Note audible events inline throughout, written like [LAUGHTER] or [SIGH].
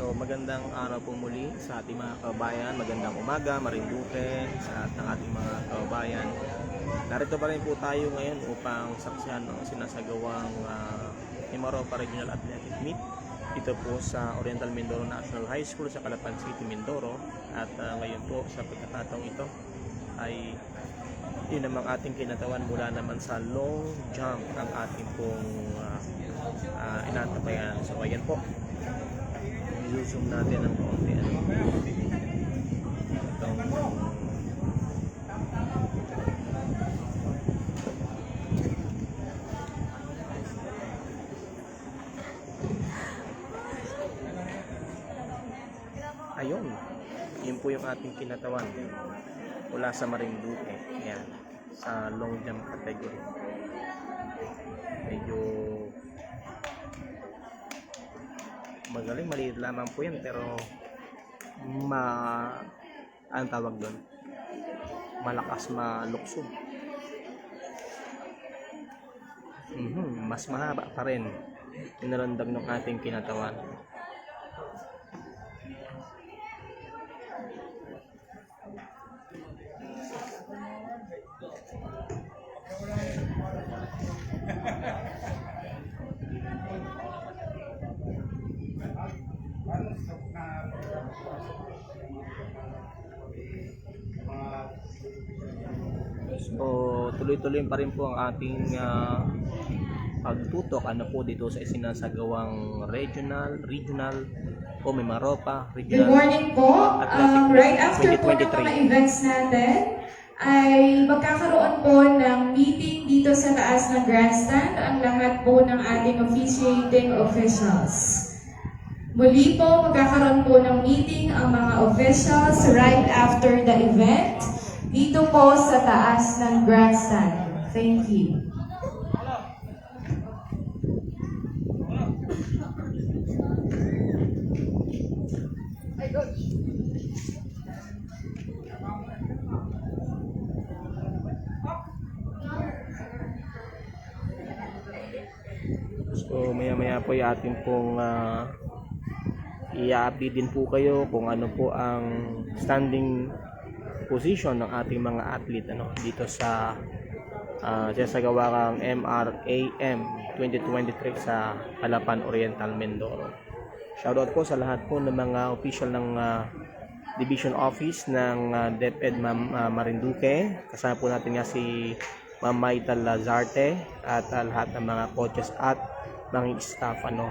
So magandang araw po muli sa ating mga kabayan, magandang umaga, marinduque sa ng ating mga kabayan. Narito pa rin po tayo ngayon upang saksihan ang sinasagawang uh, Mimaropa Regional Athletic Meet dito po sa Oriental Mindoro National High School sa Calapan City, Mindoro. At ah, ngayon po sa pagkakataong ito ay yun namang ating kinatawan mula naman sa long jump ang ating pong uh, uh, inatabayan. So ayan po, i-zoom natin ng konti. Ano? Itong Ayun. Yun po yung ating kinatawan mula sa Marinduque. Yan. Sa long jump category. Medyo magaling maliit lamang po yan pero ma ang tawag doon malakas malukso Mhm, mas mahaba pa rin. Inalandag ng ating kinatawan [LAUGHS] So, tuloy-tuloy pa rin po ang ating ah, pagtutok ano po dito sa isinasagawang regional, regional o may maropa, Good regional. morning po. Um, right after po ng 2023. mga events natin, ay magkakaroon po ng meeting dito sa taas ng grandstand ang lahat po ng ating officiating officials. Muli po, magkakaroon po ng meeting ang mga officials right after the event dito po sa taas ng grandstand. Thank you. So, maya-maya po yung ating pong uh, i-update din po kayo kung ano po ang standing position ng ating mga athlete ano dito sa uh, sinasagawa kang MRAM 2023 sa Halapan Oriental Mindoro. Shoutout po sa lahat po ng mga official ng uh, Division Office ng uh, DepEd Ma'am uh, Marinduque. Kasama po natin nga si Ma'am Maital Lazarte at uh, lahat ng mga coaches at mga staff ano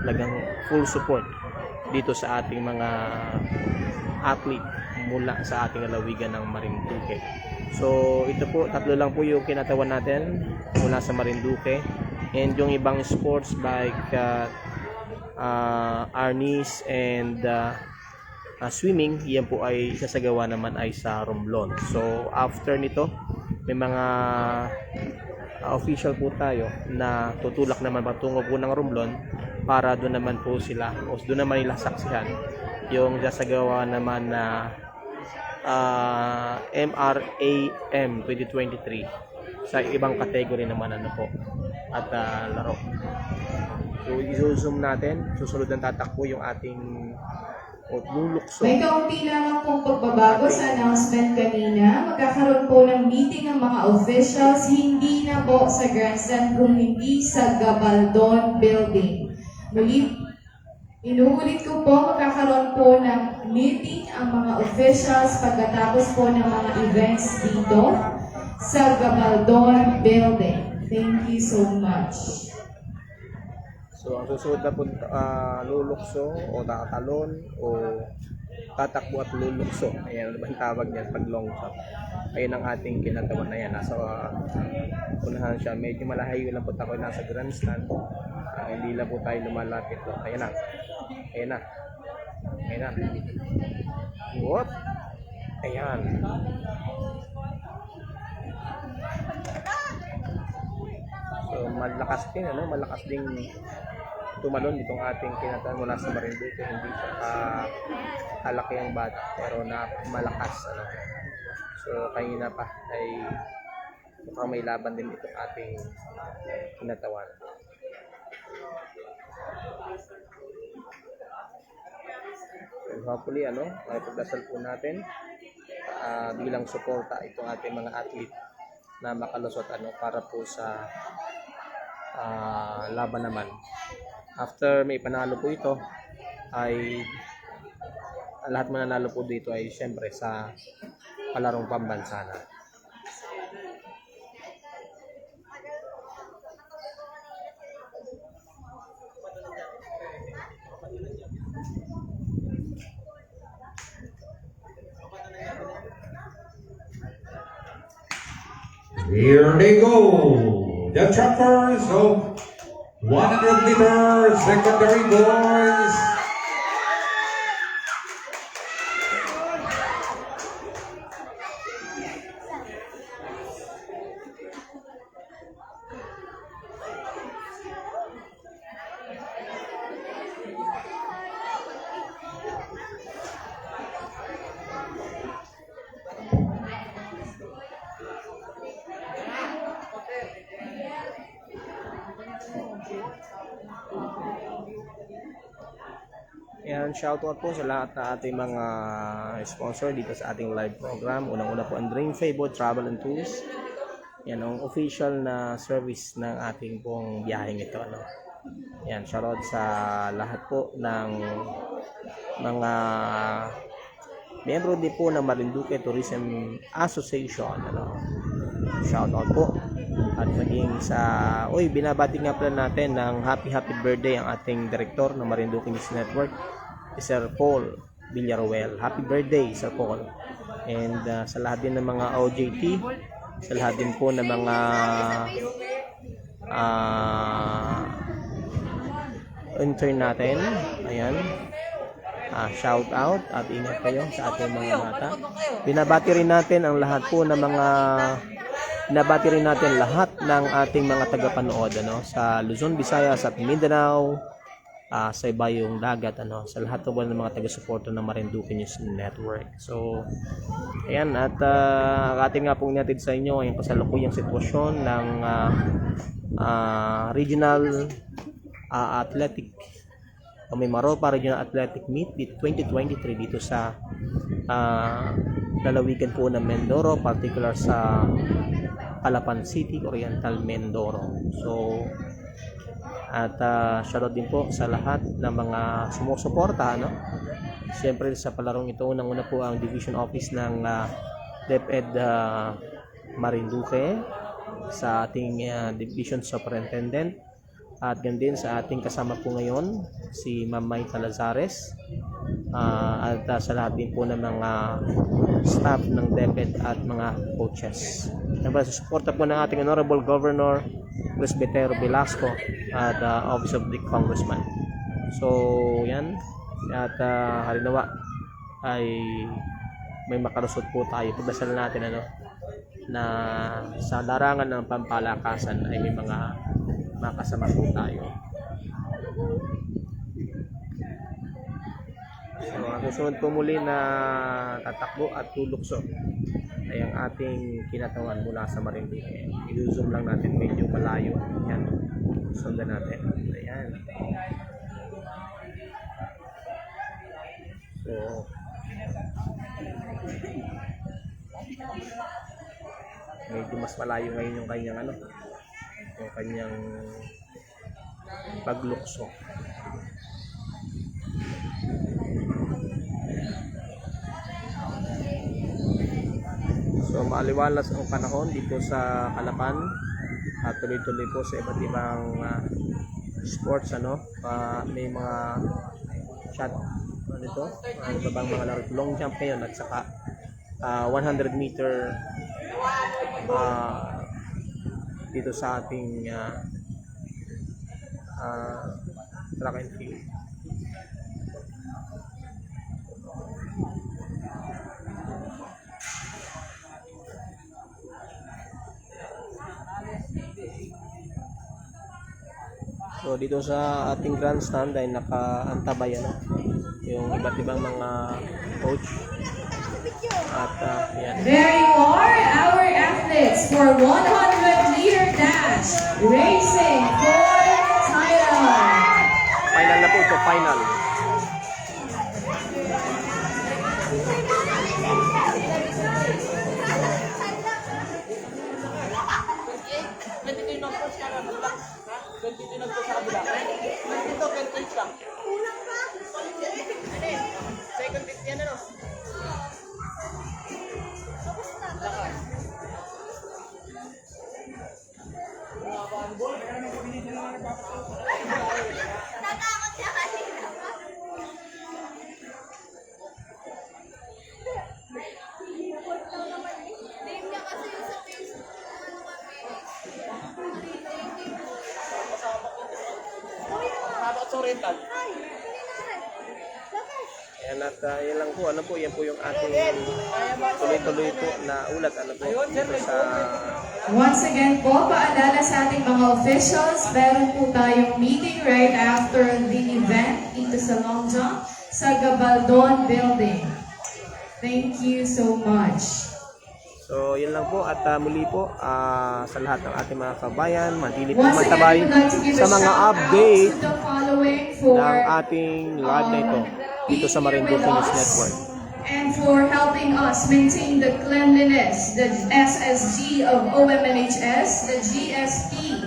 talagang full support dito sa ating mga athlete mula sa ating lalawigan ng Marinduque. So ito po, tatlo lang po yung kinatawan natin mula sa Marinduque and yung ibang sports like uh, uh, arnis and uh, uh, swimming, yan po ay isasagawa naman ay sa Romblon. So after nito, may mga uh, official po tayo na tutulak naman patungo po ng Romblon para doon naman po sila o doon naman nila saksihan yung sasagawa naman na uh, MRAM 2023 sa ibang category naman ano po at uh, laro. So i-zoom natin, susunod ng tatakbo yung ating o lulukso. May kaunti lamang pong pagbabago sa announcement kanina. Magkakaroon po ng meeting ang mga officials, hindi na po sa grandstand, kung hindi sa Gabaldon Building. Muli, inuulit ko po, magkakaroon po ng meeting ang mga officials pagkatapos po ng mga events dito sa Gabaldon Building. Thank you so much. So ang susunod na punta, ah, lulukso o tatalon o tatakbo at lulukso. Ayan, ano ba ang tawag niyan pag long shot? Ayun ang ating kinatawan na yan. Nasa uh, unahan siya. Medyo malahayo lang po tayo nasa grandstand. Ah, hindi lang po tayo lumalapit. So, ayan na. Ayan na. Ayan na. What? Ayan. So malakas din ano, malakas ding tumalon itong ating kinatan mula sa Marinduque hindi siya ka kalaki ang bata pero na malakas ano. So kanina pa ay mukhang may laban din itong ating kinatawan. hopefully, ano, may pagdasal po natin ah, bilang suporta itong ating mga athlete na makalusot ano para po sa ah, laban naman. After may panalo po ito ay lahat mananalo po dito ay siyempre sa palarong pambansa na. Here they go. The trappers of 100 meter secondary boys. Shoutout po sa lahat na ating mga sponsor dito sa ating live program. Unang-una po ang Dream Fable Travel and Tours. Yan ang official na service ng ating pong biyaheng ito. Ano? Yan, shoutout sa lahat po ng mga miyembro din po ng Marinduque Tourism Association. Ano? Shoutout po. At maging sa, uy, binabati nga pala natin ng happy happy birthday ang ating direktor ng Marinduque News Network, Sir Paul Villaruel. Happy birthday, Sir Paul. And uh, sa lahat din ng mga OJT, sa lahat din po ng mga ah intern natin, ayan, Ah, shout out at ingat kayo sa ating mga mata. Binabati rin natin ang lahat po ng mga binabati rin natin lahat ng ating mga tagapanood ano sa Luzon, Visayas at Mindanao ah, sa iba yung dagat ano sa lahat po ng mga taga-suporta ng Marinduque News Network. So ayan at uh, ating nga pong natid sa inyo ang kasalukuyang sitwasyon ng ah, ah, regional ah, athletic o may Maropa Regional Athletic Meet di- 2023 dito sa ah, lalawigan po ng Mindoro, particular sa Calapan City, Oriental Mindoro. So, at uh, shoutout din po sa lahat ng mga sumusuporta, no? Siyempre sa palarong ito, unang-una po ang Division Office ng ah, DepEd ah, Marinduque sa ating ah, Division Superintendent at ganun din sa ating kasama po ngayon si Ma'am May Talazares Ah, at ah, sa lahat din po ng mga staff ng DepEd at mga coaches. Siyempre, sa suporta po ng ating Honorable Governor Presbytero Velasco at ah, Office of the Congressman. So, yan. At uh, halinawa ay may makalusot po tayo. Pagdasal natin ano, na sa larangan ng pampalakasan ay may mga makasama po tayo. So, ang susunod po muli na tatakbo at tulukso ay ang ating kinatawan mula sa Marinduque. I-zoom lang natin medyo malayo. Yan. Sundan natin. Ayan. So, medyo mas malayo ngayon yung kanyang ano, yung kanyang paglukso. So maaliwalas ang panahon dito sa Kalapan at tuloy-tuloy po sa iba't ibang ah, sports ano? Ah, may mga shot ano ito? Ano ba bang mga laro. Long jump ngayon at saka ah, 100 meter ah, dito sa ating ah, ah, track and field So dito sa ating grandstand ay nakaantabay ano, yung iba't ibang mga coach. At uh, yan. There you are, our athletes for 100 meter dash, racing for title. Final na po ito, final. Natakot siya kanina. Name kasi yung sa Facebook na ano kami. Kuya, Habang sa rental. Ayan at uh, po, ano po, yan po yung ating tuloy-tuloy po na ulat, ano po, dito sa Once again po, paalala sa ating mga officials, meron po tayong meeting right after the event dito sa Long John sa Gabaldon Building. Thank you so much. So, yun lang po at uh, muli po ah, sa lahat ng ating mga kabayan, matili po magtabay like sa mga update ng ating live na ito dito sa with News Network. And for helping us maintain the cleanliness, the SSG of OMNHS, the GSP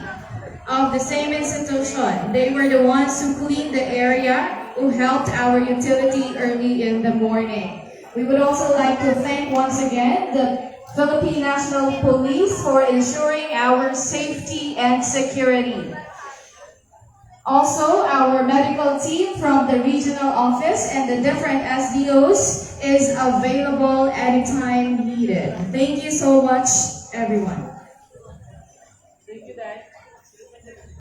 of the same institution. They were the ones who cleaned the area, who helped our utility early in the morning. We would also like to thank once again the Philippine National Police for ensuring our safety and security. Also, our medical team from the regional office and the different SDOs is available anytime needed. Thank you so much, everyone.